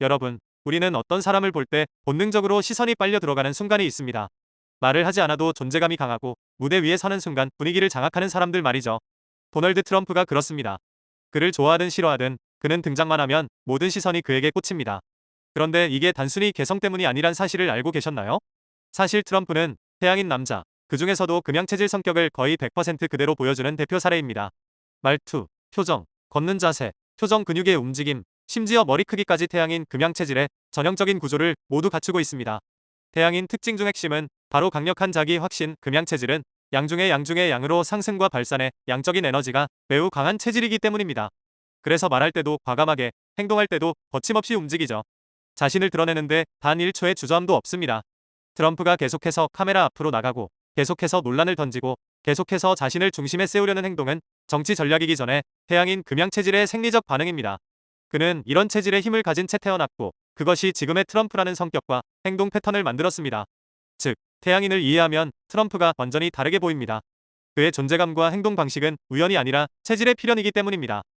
여러분, 우리는 어떤 사람을 볼 때 본능적으로 시선이 빨려 들어가는 순간이 있습니다. 말을 하지 않아도 존재감이 강하고 무대 위에 서는 순간 분위기를 장악하는 사람들 말이죠. 도널드 트럼프가 그렇습니다. 그를 좋아하든 싫어하든 그는 등장만 하면 모든 시선이 그에게 꽂힙니다. 그런데 이게 단순히 개성 때문이 아니란 사실을 알고 계셨나요? 사실 트럼프는 태양인 남자, 그 중에서도 금양체질 성격을 거의 100% 그대로 보여주는 대표 사례입니다. 말투, 표정, 걷는 자세, 표정 근육의 움직임, 심지어 머리 크기까지 태양인 금양 체질의 전형적인 구조를 모두 갖추고 있습니다. 태양인 특징 중 핵심은 바로 강력한 자기 확신, 금양 체질은 양 중의 양 중의 양으로 상승과 발산의 양적인 에너지가 매우 강한 체질이기 때문입니다. 그래서 말할 때도 과감하게, 행동할 때도 거침없이 움직이죠. 자신을 드러내는데 단 1초의 주저함도 없습니다. 트럼프가 계속해서 카메라 앞으로 나가고, 계속해서 논란을 던지고, 계속해서 자신을 중심에 세우려는 행동은 정치 전략이기 전에 태양인 금양 체질의 생리적 반응입니다. 그는 이런 체질의 힘을 가진 채 태어났고, 그것이 지금의 트럼프라는 성격과 행동 패턴을 만들었습니다. 즉, 태양인을 이해하면 트럼프가 완전히 다르게 보입니다. 그의 존재감과 행동 방식은 우연이 아니라 체질의 필연이기 때문입니다.